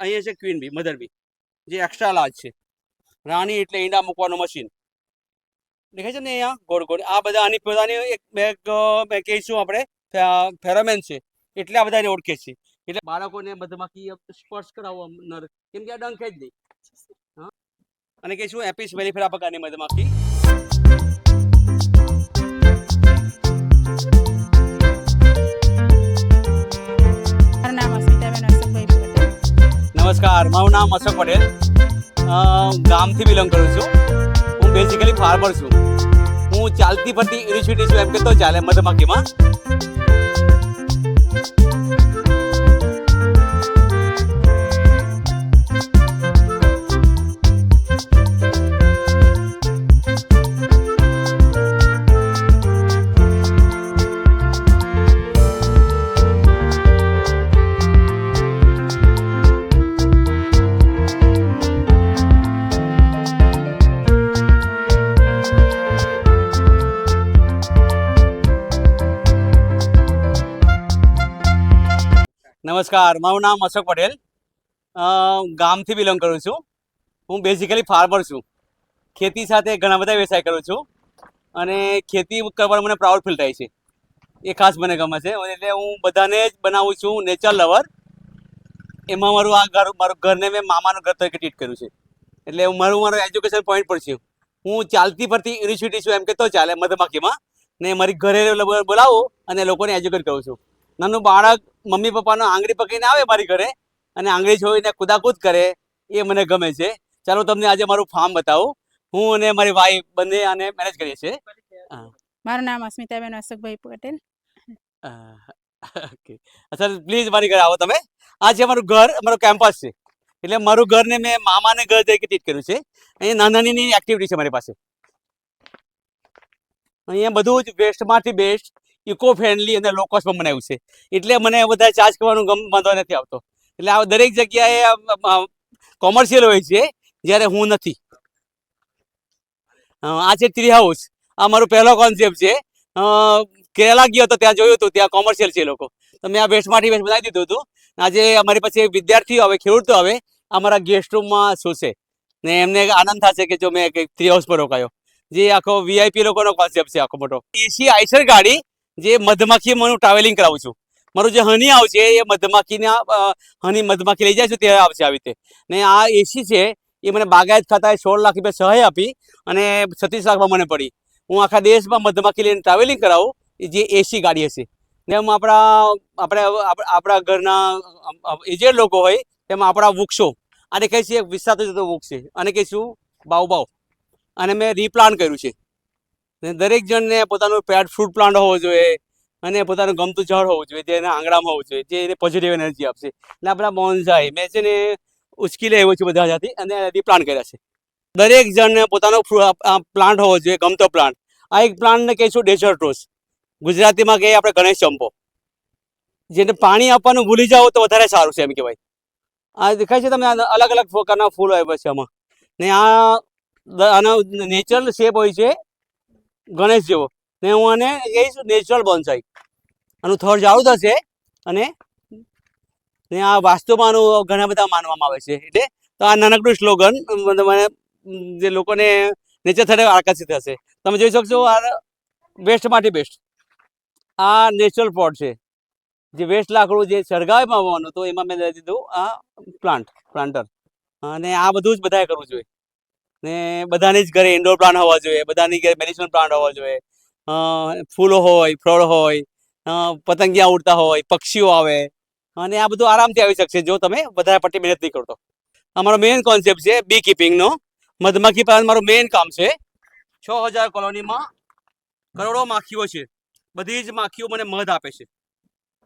અહીંયા છે ક્વીન બી મધર બી જે એક્સ્ટ્રા લાર્જ છે. રાણી એટલે ઈંડા મૂકવાનું મશીન દેખાય છે ને અહીંયા? ગોળ ગોળ. આ બધા આની પોતાની એક બે કહીશું આપણે ફેરોમેન છે. એટલે આ બધાને ઓળખે છે. એટલે બાળકોને મધમાખી સ્પર્શ કરાવવા નર. કેમ કે આ ડંખે જ નહીં. અને કહીશું એપિસ વેલીફેરા પ્રકારની મધમાખી. નમસ્કાર, મારું નામ અશોક પટેલ. ગામથી બિલોંગ કરું છું. હું બેઝિકલી ફાર્મર છું. હું ચાલતી ફરતી યુનિવર્સિટી છું, એમ તો ચાલે મધમાખીમાં. નમસ્કાર, મારું નામ અશોક પટેલ. ગામથી બિલોંગ કરું છું. હું બેઝિકલી ફાર્મર છું. ખેતી સાથે ઘણા બધા વ્યવસાય કરું છું. અને ખેતી કરવાનું મને પ્રાઉડ ફીલ થાય છે. એ ખાસ મને ગમે છે. એટલે હું બધાને જ બનાવું છું નેચર લવર એમાં મારું આ ઘર, મારું ઘરને મેં મામાનું ઘર તરીકે ટ્રીટ કર્યું છે. એટલે હું મારું મારું એજ્યુકેશન પોઈન્ટ પર છે. હું ચાલતી ફરતી યુનિવર્સિટી છું, એમ કે તો ચાલે, મધમાખીમાં. ને મારી ઘરે બોલાવો અને લોકોને એજ્યુકેટ કરું છું. નાનું બાળક મમ્મી પપ્પાનો આંગળી પકડીને આવે મારી ઘરે અને આંગળી જોઈને કુદાકૂદ કરે એ મને ગમે છે. ચાલો તમને આજે મારું ફાર્મ બતાવું. હું અને મારી વાઈફ બંને આને મેનેજ કરીએ છીએ. મારું નામ અસ્મિતાબેન અશોકભાઈ પટેલ. ઓકે. સર પ્લીઝ મારી ઘરે આવો તમે. આ છે મારું ઘર મારું કેમ્પસ છે. એટલે મારું ઘરને મેં મામાને ઘર તરીકે ટ્રીટ કર્યું છે. અહીંયા નાની નાની એક્ટિવિટી છે મારી પાસે. અહીંયા બધું જ વેસ્ટમાંથી બેસ્ટ ઇકો ફ્રેન્ડલી અને લો કોસ્ટમાં બનાવ્યું છે. એટલે મને બધા ચાર્જ કરવાનું ગમ, વાંધો નથી આવતો. એટલે આ દરેક જગ્યાએ કોમર્શિયલ હોય છે, જ્યારે હું નથી. આ છે ટ્રી હાઉસ આ મારો પહેલો કોન્સેપ્ટ છે. કેરલા ગયો હતો ત્યાં જોયું હતું, ત્યાં કોમર્શિયલ છે લોકો. તો મેં આ વેસ્ટમાંથી વેસ્ટ બનાવી દીધું હતું. આજે અમારી પાસે વિદ્યાર્થીઓ આવે, ખેડૂતો આવે, અમારા ગેસ્ટ રૂમમાં શું ને એમને આનંદ થશે કે જો મેં ટ્રી હાઉસ પર રોકાયો. જે આખો વીઆઈપી લોકોનો કોન્સેપ્ટ છે આખો મોટો. એસી આઈસર ગાડી જે મધમાખી હું ટ્રાવેલિંગ કરાવું છું. મારું જે હની આવશે એ મધમાખીના હની મધમાખી લઈ જાય છે, તે આવશે આવી રીતે. ને આ એસી છે, એ મને બાગાયત ખાતાએ સોળ લાખ રૂપિયા સહાય આપી અને છત્રીસ લાખમાં મને પડી. હું આખા દેશમાં મધમાખી લઈને ટ્રાવેલિંગ કરાવું જે એસી ગાડી હશે. ને એમાં આપણા, આપણે, આપણા ઘરના એજેડ લોકો હોય, તેમાં આપણા વૃક્ષો. અને કહે છે વિસ્તાર જતો વૃક્ષ છે. અને કહીશું બાવ બાવ અને મેં રીપ્લાન્ટ કર્યું છે. ને દરેક જણને પોતાનું પેટ ફ્રૂટ પ્લાન્ટ હોવો જોઈએ અને પોતાનું ગમતું ઝાડ હોવું જોઈએ જે એના આંગણામાં હોવું જોઈએ, જે એને પોઝિટિવ એનર્જી આપશે. એટલે આપણા બોન્ઝાઈ મેં છે ને ઉચકી આવ્યો છું બધા જાતિ અને પ્લાન્ટ કર્યા છે. દરેક જણને પોતાનો પ્લાન્ટ હોવો જોઈએ, ગમતો પ્લાન્ટ આ એક પ્લાન્ટને કહીશું ડેઝર્ટ રોઝ ગુજરાતીમાં કહીએ આપણે ગણેશ ચંપો. જેને પાણી આપવાનું ભૂલી જાઓ તો વધારે સારું છે એમ કહેવાય. આ દેખાય છે તમે અલગ અલગ પ્રકારના ફૂલ આવ્યા છે આમાં. ને આ આનો નેચરલ શેપ હોય છે ગણેશ જેવો. ને હું આને કહીશ નેચરલ બોન્સાઈ આનું થડ જાડું થશે અને ને આ વાસ્તુમાં આનું ઘણા બધા માનવામાં આવે છે. એટલે તો આ નાનકડું સ્લોગન મને જે લોકોને નેચર સાથે આકર્ષિત થશે. તમે જોઈ શકશો આ વેસ્ટમાંથી બેસ્ટ આ નેચરલ પોટ છે. જે વેસ્ટ લાકડું જે સળગાવવામાં આવવાનું તો એમાં મેં દીધું આ પ્લાન્ટ પ્લાન્ટર અને આ બધું જ બધાએ કરવું જોઈએ. ને બધાની જ ઘરે ઇન્ડોર પ્લાન્ટ હોવા જોઈએ, બધાની ઘરે મેડિસિનલ પ્લાન્ટ હોવા જોઈએ. ફૂલો હોય, ફળ હોય પતંગિયા ઉડતા હોય, પક્ષીઓ આવે, અને આ બધું આરામથી આવી શકશે જો તમે વધારે પડતી મહેનત નહીં કરતો. અમારો મેઇન કોન્સેપ્ટ છે બી કીપિંગનો મધમાખી પાલન મારું મેઇન કામ છે. છ હજાર કોલોનીમાં કરોડો માખીઓ છે. બધી જ માખીઓ મને મધ આપે છે.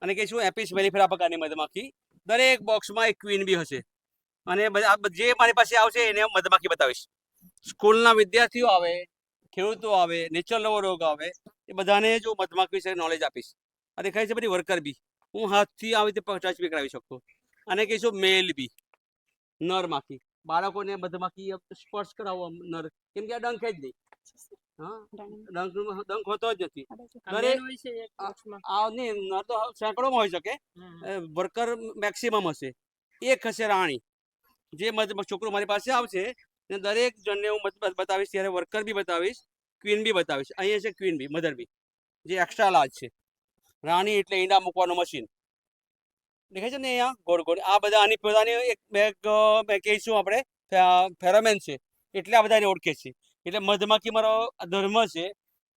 અને કે શું એપિસ મેલીફેરા પ્રકારની મધમાખી. દરેક બોક્સમાં એક ક્વીન બી હશે. અને જે મારી પાસે આવશે એને હું મધમાખી બતાવીશ. સ્કૂલના વિદ્યાર્થીઓ આવે ખેડૂતો આવે નેચર લવર રોગ આવે એ બધાને જો મધમાખી વિશે નોલેજ આપીશ. અને દેખાય છે બધી વર્કર બી હું હાથથી આવી રીતે ટચ બી કરાવી શકતો અને કહીશું મેલ બી નર માખી બાળકોને મધમાખી સ્પર્શ કરાવો નર. કેમ કે આ ડંખ જ નહીં. હા? ડંખ હોતો જ નથી. નર તો સેંકડોમાં હોઈ શકે. વર્કર મેક્સિમમ હશે. એક હશે રાણી. જે છોકરો મારી પાસે આવશે ને દરેક જણને હું બતાવીશ, ત્યારે વર્કર બી બતાવીશ ક્વીન બી બતાવીશ. અહીંયા છે ક્વીન બી મધર બી. જે એક્સ્ટ્રા લાર્જ છે. રાણી એટલે ઈંડા મૂકવાનું મશીન દેખાય છે ને અહીંયા? ગોળ ગોળ. આ બધા આની પોતાની એક બેગ બે કહીશું આપણે. ફેરોમેન છે. એટલે આ બધાને ઓળખે છે. એટલે મધમાખી મારો ધર્મ છે.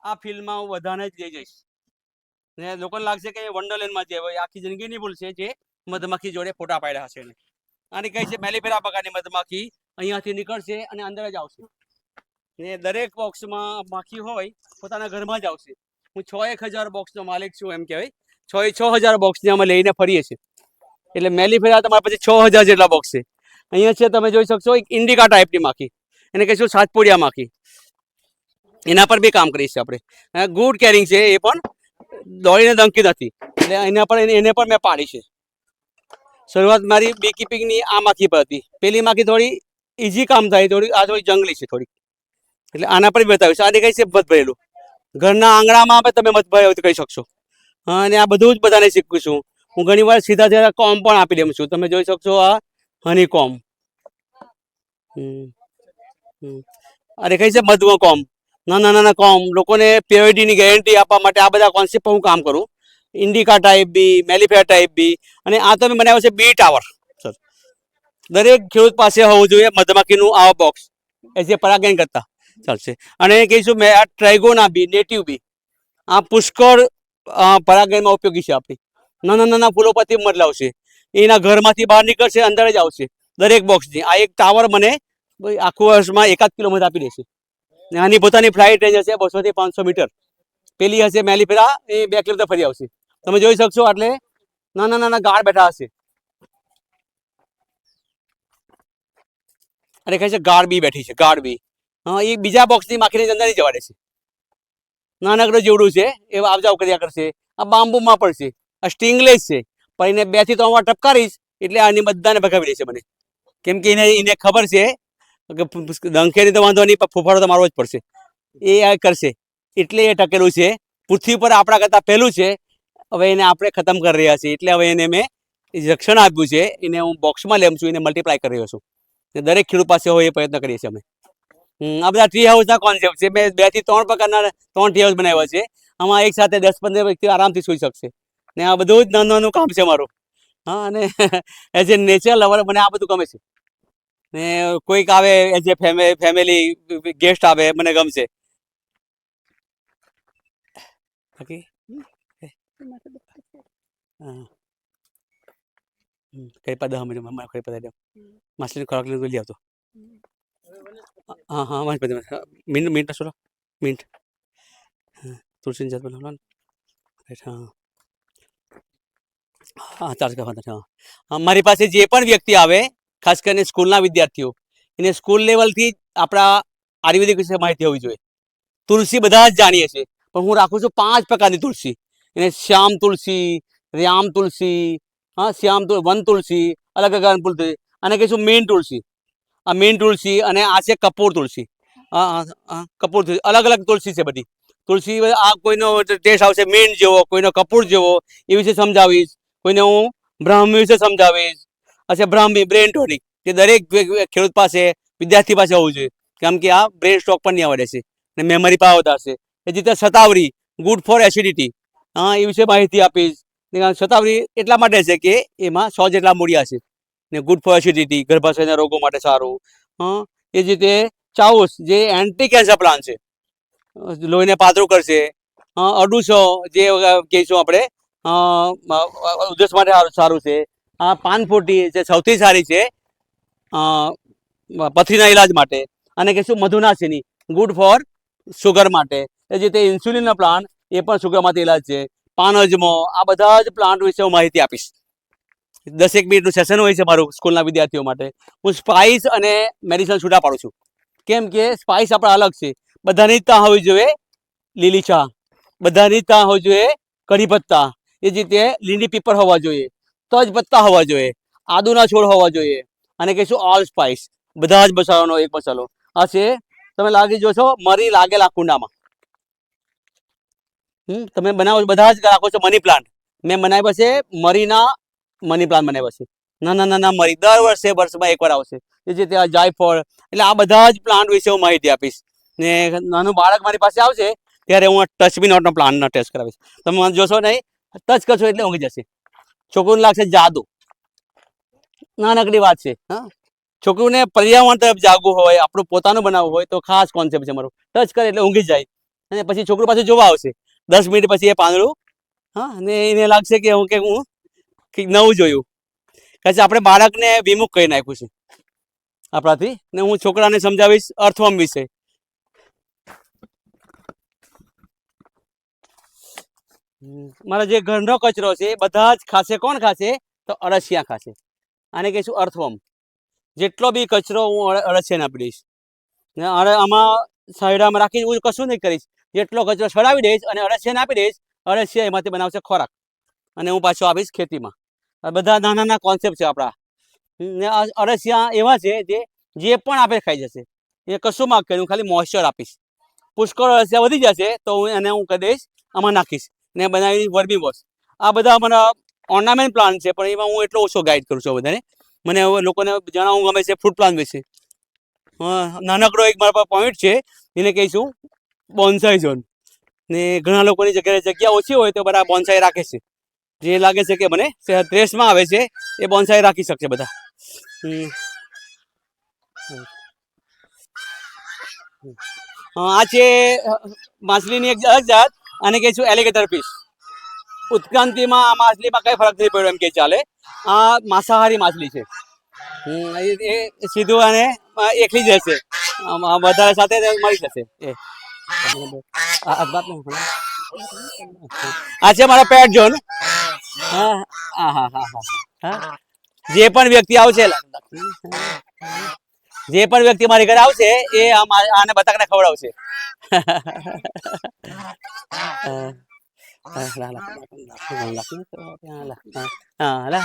આ ફિલ્ડમાં હું બધાને જ લઈ જઈશ. ને લોકોને લાગશે કે વંડરલેન્ડમાં જે હોય આખી જિંદગીની ભૂલ છે જે મધમાખી જોડે ફોટા પાડ્યા હશે એને. આની કહે છે મેલીફેરા પ્રકારની મધમાખી અહીંયાથી નીકળશે અને અંદર જ આવશે. ને દરેક બોક્સમાં માખી હોય, પોતાના ઘરમાં જ આવશે. હું છ એક હજાર બોક્સનો માલિક છું એમ કહેવાય. છ એ છ હજાર બોક્સને અમે લઈને ફરીએ છીએ. એટલે મેલીફેરા તમારા પછી છ હજાર જેટલા બોક્સ છે. અહીંયા છે તમે જોઈ શકશો, એક ઇન્ડિકા ટાઈપની માખી. એને કહીશું સાતપુડિયા માખી. એના પર બી કામ કરીએ આપણે. ગુડ કેરિંગ છે એ પણ. દોડીને ધમકી નથી. એટલે એના પર એને પણ મેં પાડી છે. શરૂઆત મારી બી કીપિંગની આ માખી પર હતી. પેલી માખી થોડી ઇઝી કામ થાય થોડીક, આ થોડી જંગલી છે થોડી એટલે આના પર બતાવીશ આ દેખાય છે? મત ભરેલું. ઘરના આંગણામાં તમે મત કહી શકશો. અને આ બધું જ બધાને શીખું છું. હું ઘણી વાર સીધા સીધા કોમ પણ આપી દઉં છું. તમે જોઈ શકશો આ હની કોમ. આ દેખાય છે? મધુઓ કોમ. નાના નાના કોમ. લોકોને પ્યોરિટીની ગેરંટી આપવા માટે આ બધા કોન્સેપ્ટ હું કામ કરું. Indica type B મેલિફેર type B અને આ તમે બનાવ્યો છે બી ટાવર દરેક ખેડૂત પાસે હોવું જોઈએ મધમાખીનું આ બોક્સ એ જે પરાગણ કરતા. ચાલશે. અને કહીશું મેં આ ટ્રાઇગોના બી નેટિવ બી આ પુષ્કળ પરાગણમાં ઉપયોગી છે આપણી. નાના નાના ફૂલો પરથી મધ લાવશે એના ઘરમાંથી બહાર નીકળશે, અંદર જ આવશે. દરેક બોક્સની આ એક ટાવર મને આખું વર્ષમાં એકાદ કિલો મધ આપી દેશે. આની પોતાની ફ્લાઇટ રેન્જ હશે બસોથી પાંચસો મીટર. પેલી હશે મેલીફેરા એ બે કિલોમીટર ફરી આવશે. તમે જોઈ શકશો એટલે નાના નાના ગાળ બેઠા હશે. અરે કહે છે ગાળ બી બેઠી છે ગાળ બી. હા, એ બીજા બોક્સની માખીને અંદર જવા છે. નાનકડું જેવડું છે, એ આવજાવ કર્યા કરશે. આ બાંબુમાં છે, આ સ્ટિંગલેસ છે. પણ એને બેથી ત્રણ વાર ટપકારીશ, એટલે આની બધાને ભગાવી દેશે મને. કેમ કે એને એને ખબર છે, કે દંખેરી તો વાંધો નહીં, પણ ફૂફાડો તો મારવો જ પડશે. એ આ કરશે. એટલે એ ટકેલું છે. પૃથ્વી પર આપણા કરતાં પહેલું છે. હવે એને આપણે ખતમ કરી રહ્યા છીએ. એટલે હવે એને મેં રક્ષણ આપ્યું છે. એને હું બોક્સમાં લેમ છું, એને મલ્ટીપ્લાય કરી રહ્યો છું. દરેક ખેડૂત પાસે હોય એ પ્રયત્ન કરીએ છીએ અમે. આ બધા ટ્રી હાઉસના કોન્સેપ્ટ છે. મેં બેથી ત્રણ પ્રકારના ત્રણ ટ્રી હાઉસ બનાવ્યા છે. આમાં એક સાથે દસ પંદર વ્યક્તિ આરામથી સૂઈ શકશે. ને આ બધું જ નાનું નાનું કામ છે મારું. હા અને એઝ એ નેચર લવર મને આ બધું ગમે છે. ને કોઈક આવે એઝ એ ફેમિલી ગેસ્ટ આવે મને ગમશે બાકી? હા. કઈ દહ મિનિટમાં કઈ પતા દે માછલી ખોરાક લઈને લઈ આવતો. હા હા મારી પાસે મિનિટ મિનિટ સોલો મિનિટ હા તુલસી જાત બનાવવાનું રાઈટ હા. હા ચાર્જ કરવા હા મારી પાસે જે પણ વ્યક્તિ આવે ખાસ કરીને સ્કૂલના વિદ્યાર્થીઓ એને સ્કૂલ લેવલથી આપણા આયુર્વેદિક વિશે માહિતી હોવી જોઈએ. તુલસી બધા જ જાણીએ છીએ પણ હું રાખું છું પાંચ પ્રકારની તુલસી. એને શ્યામ તુલસી રામ તુલસી હા શ્યામ તુલ વન તુલસી અલગ અલગ તુલસી અને કહીશું મેન તુલસી આ મેન તુલસી અને આ છે કપૂર તુલસી હા કપૂર તુલસી અલગ અલગ તુલસી છે બધી તુલસી આ કોઈનો ટેસ્ટ આવશે મેન જેવો કોઈનો કપૂર જેવો એ વિશે સમજાવીશ કોઈને હું બ્રાહ્મી વિશે સમજાવીશ અચ્છા બ્રાહ્મી બ્રેન ટોનિક તે દરેક ખેડૂત પાસે વિદ્યાર્થી પાસે હોવું જોઈએ કેમ કે આ બ્રેન સ્ટોક પણ નહીં આવડે છે અને મેમરી પાવર હશે એ રીતે સતાવરી ગુડ ફોર એસિડિટી હા એ વિશે માહિતી આપીશ શતાવરી એટલા માટે છે કે એમાં સો જેટલા મૂળિયા છે. ને ગુડ ફોર એસિડિટી ગર્ભાશયના રોગો માટે સારું. હં, એ જ રીતે ચાઉસ, જે એન્ટી કેન્સર પ્લાન છે. લોહીને પાતળું કરશે. અડુસો, જે કહીશું આપણે ઉધરસ માટે સારું- છે. આ પાનફોટી જે સૌથી સારી છે પથરીના ઈલાજ માટે. અને કહીશું મધુનાશીની ગુડ ફોર શુગર માટે. એ જ રીતે ઇન્સ્યુલિનનો પ્લાન એ પણ શુગરમાંથી ઈલાજ છે. પાનજમો, આ બધા જ પ્લાન્ટ વિશે હું માહિતી આપીશ. દસેક મિનિટનું સેશન હોય છે મારું સ્કૂલના વિદ્યાર્થીઓ માટે. હું સ્પાઇસ અને મેડિસિન છૂટા પાડું છું. કેમ કે સ્પાઇસ આપણા અલગ છે. બધાની જ ત્યાં હોવી જોઈએ લીલી ચા. બધાની જ ત્યાં હોવી જોઈએ કઢી પત્તા. એ જ રીતે લીલી પીપર હોવા જોઈએ. તજ પત્તા હોવા જોઈએ. આદુના છોડ હોવા જોઈએ. અને કહીશું ઓલ સ્પાઇસ બધા જ મસાલાનો એક મસાલો. આ છે, તમે લાગી જોશો મરી લાગેલા કુંડામાં. હમ, તમે બનાવો બધા જ રાખો છો મની પ્લાન્ટ મેં બનાવ્યા છે, મરીના મની પ્લાન્ટ બનાવ્યા છે. ના ના મરી, દર વર્ષે, વર્ષમાં એકવાર આવશે. એ જે ત્યાં જાયફળ, એટલે આ બધા જ પ્લાન્ટ વિશે હું માહિતી આપીશ. ને નાનું બાળક મારી પાસે આવશે, ત્યારે હું ટચ બી નોટનો પ્લાન્ટનો ટેસ્ટ કરાવીશ. તમે મને જોશો નહીં ટચ કરશો એટલે ઊંઘી જશે. છોકરું લાગશે જાદુ. નાનકડી વાત છે, હા. છોકરુંને પર્યાવરણ તરફ જાગવું હોય, આપણું પોતાનું બનાવવું હોય, તો ખાસ કોન્સેપ્ટ છે મારું. ટચ કરે એટલે ઊંઘી જાય. અને પછી છોકરું પાછું જોવા આવશે. દસ મિનિટ પછી એ પાંદડું, હા, અને એને લાગશે કે હું કે હું કંઈક નવું જોયું. kasi આપણે બાળકને વિમુખ કરી નાખ્યું છે આપણાથી, ને હું છોકરાને સમજાવીશ અર્થવમ વિશે. મારા જે ઘરનો કચરો છે, એ બધા જ ખાશે, કોણ ખાશે? તો અળસિયા ખાશે. આને કહીશું અર્થવમ. જેટલો બી કચરો હું અળ- અળસિયાને આપી દઈશ. ને આમાં સાઈડામાં રાખીને હું કશું નહીં કરીશ. જેટલો કચરો સડાવી દઈશ અને અળસિયાને આપી દઈશ. અળસિયા એમાંથી બનાવશે ખોરાક. અને હું પાછો આપીશ ખેતીમાં. બધા નાના નાના કોન્સેપ્ટ છે આપણા. અળસિયા એવા છે જે જે પણ આપે ખાઈ જશે. એ કશું માગ કરી, હું ખાલી મોઇશ્ચર આપીશ. પુષ્કળ અળસિયા વધી જશે તો હું એને હું કરી દઈશ, આમાં નાખીશ. ને બનાવી વર્મી વોશ. આ બધા અમારા ઓર્નામેન્ટ પ્લાન છે, પણ એમાં હું એટલો ઓછો ગાઈડ કરું છું બધાને. મને લોકોને જણાવવું ગમે છે ફૂડ પ્લાન વિશે. નાનકડો એક મારા પાસે પોઈન્ટ છે, એને કહીશું. Bonsai zone. ને ઘણા લોકોની જગ્યાએ જગ્યા ઓછી હોય તો બધા બોન્સાઈ રાખે છે. જે લાગે છે કે મને ત્રેસમાં આવે છે, એ બોન્સાઈ રાખી શકશે બધા. આ છે માછલીની એક જાત જાત કહે છું એલિગેટર ફિશ ઉત્ક્રાંતિમાં આ માછલીમાં કંઈ ફરક નહીં પડ્યો એમ કે ચાલે. આ માંસાહારી માછલી છે. એ સીધું અને એકલી જ રહેશે. વધારે સાથે મળી જશે. એ. આ છે મારો પેટ હા. હા હા હા હા જે પણ વ્યક્તિ આવશે જે પણ વ્યક્તિ મારી ઘરે આવશે એ આને બતકને ખવડાવશે. હા,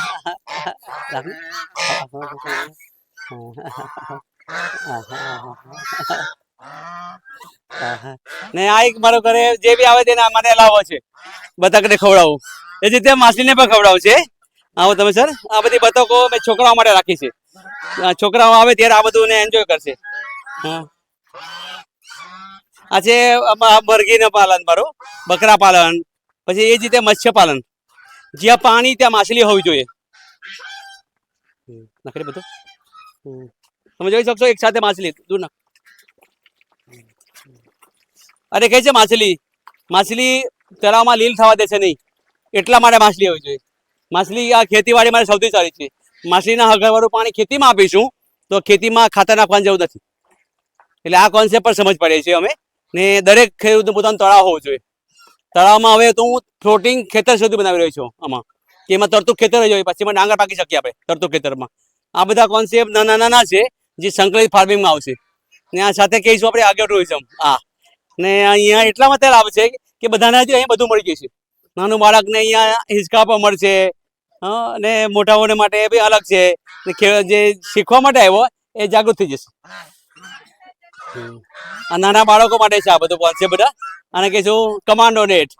ને આ એક મારો ઘરે જે બી આવે તેને મને લાવો છે. બતકને ખવડાવું. એ રીતે માછલીને પણ ખવડાવું છે. આવો તમે, સર. આ બધી બતકો મેં છોકરાઓ માટે રાખી છે. છોકરાઓ આવે ત્યારે આ બધું એન્જોય કરશે. આ છે મરઘીનું પાલન મારું. બકરા પાલન. પછી એ જ રીતે મત્સ્ય પાલન. જ્યાં પાણી, ત્યાં માછલી હોવી જોઈએ. નાખી બધું? તમે જોઈ શકશો, એક સાથે માછલી. દૂર ના અરે કઈ છે માછલી માછલી તળાવમાં લીલ થવા દે છે નહીં. એટલા માટે માછલી હોવી જોઈએ. માછલી આ ખેતીવાડી માટે સૌથી સારી છે. માછલીના હગરવાળું પાણી ખેતીમાં આપીશું, તો ખેતીમાં ખાતર નાખવાની જરૂર નથી. એટલે આ કોન્સેપ્ટ પણ સમજ પડે છે અમે. ને દરેક ખેડૂતનું પોતાનું તળાવ હોવું જોઈએ. તળાવમાં હવે તો હું ફ્લોટિંગ ખેતર સુધી બનાવી રહ્યો છું આમાં. કે એમાં તરતું ખેતર જ હોય, પછી એમાં ડાંગર પાકી શકીએ આપણે, તરતું ખેતરમાં. આ બધા કોન્સેપ્ટ નાના નાના છે, જે સંકલિત ફાર્મિંગમાં આવશે. ને આ સાથે કહીશું આપણે આગળ ટુરિઝમ આ. ને અહીંયા એટલા માટે લાભ છે કે બધાને હજી અહીંયા બધું મળી જશે નાનું બાળકને અહીંયા હિંચકા પણ મળશે અને મોટાઓને માટે એ બી અલગ છે. જે શીખવા માટે આવ્યો એ જાગૃત થઈ જશે. નાના બાળકો માટે છે આ બધું છે બધા. અને કહીશું commando net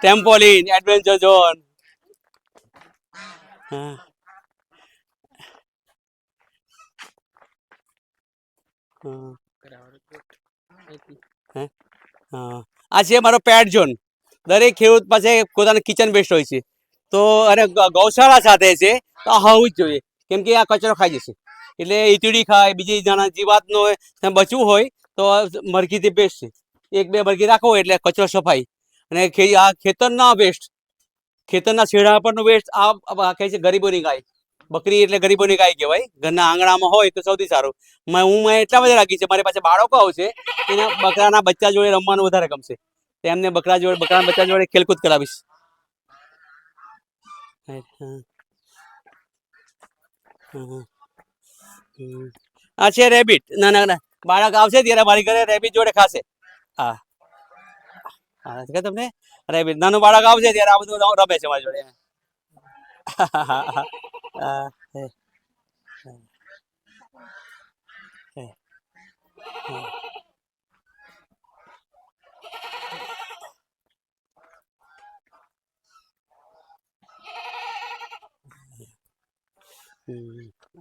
trampoline adventure zone. હા. આ છે મારો પેટ ઝોન દરેક ખેડૂત પાસે પોતાનું કિચન વેસ્ટ હોય છે. તો અને ગૌશાળા સાથે છે, તો આ હોવું જ જોઈએ. કેમ કે આ કચરો ખાઈ જશે. એટલે ઈચડી ખાય, બીજી નાના જીવાતનો ત્યાં બચવું હોય, તો મરઘીથી બેસ્ટ છે. એક બે મરઘી રાખો એટલે કચરો સફાઈ. અને આ ખેતરના વેસ્ટ ખેતરના છેડા પરનો વેસ્ટ આ કહે છે ગરીબોની ગાય. બકરી એટલે ગરીબોની ગાય કહેવાય. ઘરના આંગણામાં હોય તો સૌથી સારું. હું મેં એટલા બધા રાખી છે. મારી પાસે બાળકો આવશે, એના બકરાના બચ્ચા જોડે રમવાનું વધારે ગમશે. તો એમને બકરા જોડે બકરાના બચ્ચા જોડે ખેલકૂદ કરાવીશ. આ છે રેબિટ ના ના બાળક આવશે ત્યારે મારી ઘરે રેબિટ જોડે ખાશે. હા. હા તમને રેબિટ નાનું બાળક આવશે ત્યારે આ બધું રમે છે મારી જોડે. આ હે હે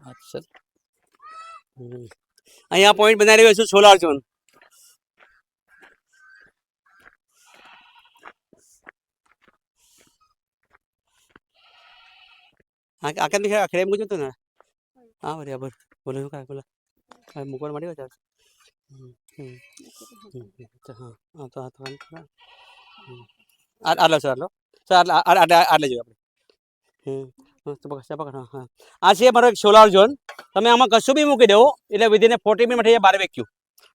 અચ્છા અહીંયા પોઈન્ટ બનાવી રહ્યો છું સોલાર ઝોન આખા દીખા આખરે મૂકજો તો ને હા બરાબર બોલો. શું કાંઈ બોલો? કાંઈ મૂકવા મળી ચાલ હા હા તો હા આટલો સર આટલો સર આટલે આટલા જોઈએ આપણે. હમ હા, હા હા. આ છે મારો એક સોલાર ઝોન. તમે આમાં કશું બી મૂકી દેવો એટલે વિધિને ફોર્ટી મિનિટ માટે બાર વેક્યું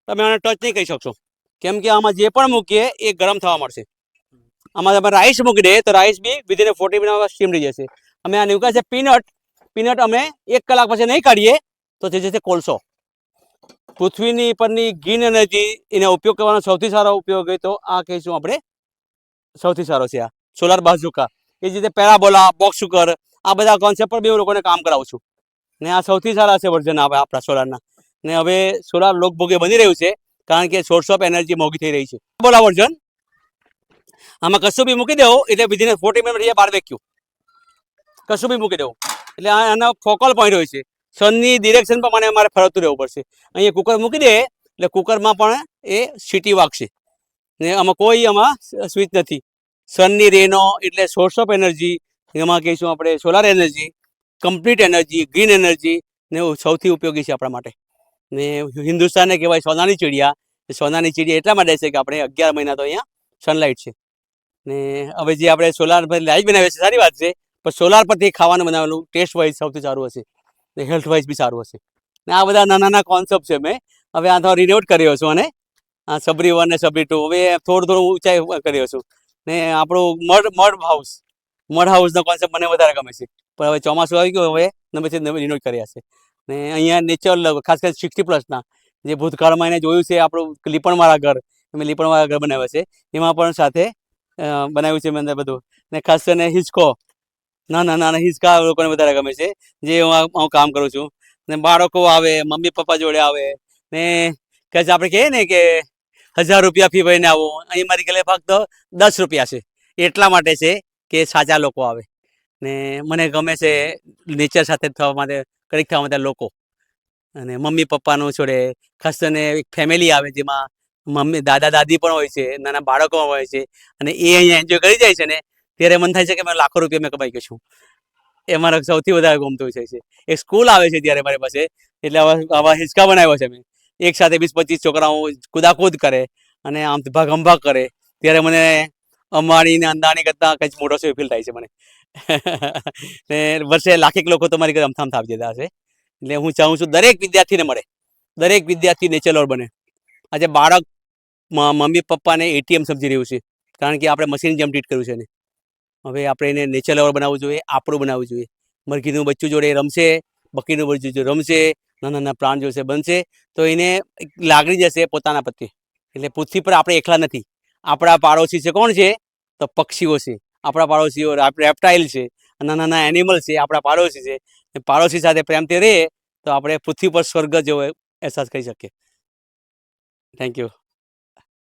તમે આને ટચ નહીં કરી શકશો. કેમ કે આમાં જે પણ મૂકીએ એ ગરમ થવા મળશે આમાં તમે રાઈસ મૂકી દે તો રાઈસ બી વિધિને ફોર્ટી મિનિટમાં સ્ટીમ થઈ જશે. અમે આ કહે છે પીનટ પીનટ અમે એક કલાક પછી નહીં કાઢીએ, તો તે છે કોલસો. પૃથ્વીની પરની ગીન એનર્જી એને ઉપયોગ કરવાનો સૌથી સારો ઉપયોગ હોય તો આ કહીશું આપણે સૌથી સારો છે આ. સોલાર બાઝુકા એ જ રીતે પેરાબોલા બોક્સ સુકર આ બધા કોન્સેપ્ટ પર બે લોકોને કામ કરાવું છું. ને આ સૌથી સારા છે વર્ઝન આવે આપણા સોલારના ને હવે સોલાર લોકભોગે બની રહ્યું છે, કારણ કે સોર્સ ઓફ એનર્જી મોંઘી થઈ રહી છે. બોલા વર્ઝન આમાં કશું બી મૂકી દેવો, એટલે વિધિને ફોર્ટી મિનિટ બાર વેક્યુ. કશું બી મૂકી દેવું. એટલે આના ફોકલ પોઈન્ટ હોય છે. સનની ડિરેક્શન પ્રમાણે અમારે ફરતું રહેવું પડશે. અહીંયા કુકર મૂકી દે, એટલે કુકરમાં પણ એ સીટી વાગશે. ને આમાં કોઈ આમાં સ્વિચ નથી. સનની રેનો એટલે સોર્સ ઓફ એનર્જી એમાં કહીશું આપણે solar energy complete energy green energy ને સૌથી ઉપયોગી છે આપણા માટે. ને હિન્દુસ્તાનને કહેવાય સોનાની ચીડિયા. સોનાની ચીડિયા એટલા માટે છે કે આપણે અગિયાર મહિના તો અહીંયા સનલાઇટ છે. ને હવે જે આપણે સોલાર લાઇટ બનાવીએ છીએ, સારી વાત છે. પણ સોલાર પરથી ખાવાનું બનાવેલું. ટેસ્ટ વાઇઝ સૌથી સારું હશે. ને હેલ્થ વાઇઝ બી સારું હશે. ને આ બધા નાના નાના કોન્સેપ્ટ છે મેં. હવે આ થોડો રિનોવેટ કર્યો છું અને. આ સબરી વન ને સબરી ટુ હવે થોડું થોડું ઊંચાઈ કર્યો છું. ને આપણું મડ મડ હાઉસ મડ હાઉસનો કોન્સેપ્ટ મને વધારે ગમે છે. પણ હવે ચોમાસું આવી ગયું હવે નવેથી નવે રિનોવેટ કર્યા છે. ને અહીંયા નેચરલ ખાસ કરીને સિક્સટી પ્લસના જે ભૂતકાળમાં એને જોયું છે આપણું લીપણવાળા ઘર. મેં લીપણવાળા ઘર બનાવ્યા છે. એમાં પણ સાથે બનાવ્યું છે મેં અંદર બધું. ને ખાસ કરીને હિંચકો નાના ના હિંચકા લોકોને વધારે ગમે છે. જે હું કામ કરું છું. ને બાળકો આવે, મમ્મી પપ્પા જોડે આવે, ને કહે આપણે કહીએ ને કે હજાર રૂપિયા ફી ભરીને આવો. અહીં મારી ગલે ફક્ત દસ રૂપિયા છે. એટલા માટે છે કે સાચા લોકો આવે. ને મને ગમે છે નેચર સાથે થવા માટે કનેક્ટ થવા માટે લોકો. અને મમ્મી પપ્પાનો છોડે, ખાસ કરીને એક ફેમિલી આવે જેમાં મમ્મી, દાદા, દાદી પણ હોય છે, નાના બાળકો હોય છે. અને એ અહીંયા એન્જોય કરી જાય છે ને ત્યારે મન થાય છે કે મેં લાખો રૂપિયા મેં કમાઈ ગયો છું. એ મારા સૌથી વધારે ગમતું વિષય છે. એક સ્કૂલ આવે છે ત્યારે મારી પાસે. એટલે આવા હિંચકા બનાવ્યો છે મેં. એક સાથે વીસ, પચીસ છોકરાઓ કુદાકૂદ કરે અને આમ ભાગ કરે. ત્યારે મને અંબાણી ને અંદાણી કરતાં કંઈ મોટો શું ફીલ થાય છે મને. ને વર્ષે લાખેક લોકો તો મારી ઘરે અમથામ થાપ જતા હશે. એટલે હું ચાહું છું દરેક વિદ્યાર્થીને મળે. દરેક વિદ્યાર્થી નેચરલ બને. આજે બાળક મમ્મી, પપ્પાને એટીએમ સમજી રહ્યું છે. કારણ કે આપણે મશીન જેમ ટ્રીટ કર્યું છે એને. હવે આપણે એને નેચર લવર બનાવવું જોઈએ, આપણું બનાવવું જોઈએ. મરઘીનું બચ્ચું જોડે રમશે, બકરીનું બચ્ચું જોડે રમશે, નાના નાના પ્રાણ જોશે બનશે, તો એને લાગણી જશે પોતાના પ્રત્યે. એટલે પૃથ્વી પર આપણે એકલા નથી. આપણા પાડોશી છે કોણ છે? તો પક્ષીઓ છે. આપણા પાડોશીઓ રેપ્ટાઇલ છે, નાના નાના એનિમલ છે, આપણા પાડોશી છે. પાડોશી સાથે પ્રેમથી રહીએ, તો આપણે પૃથ્વી પર સ્વર્ગ જેવો અહેસાસ કરી શકીએ. Thank you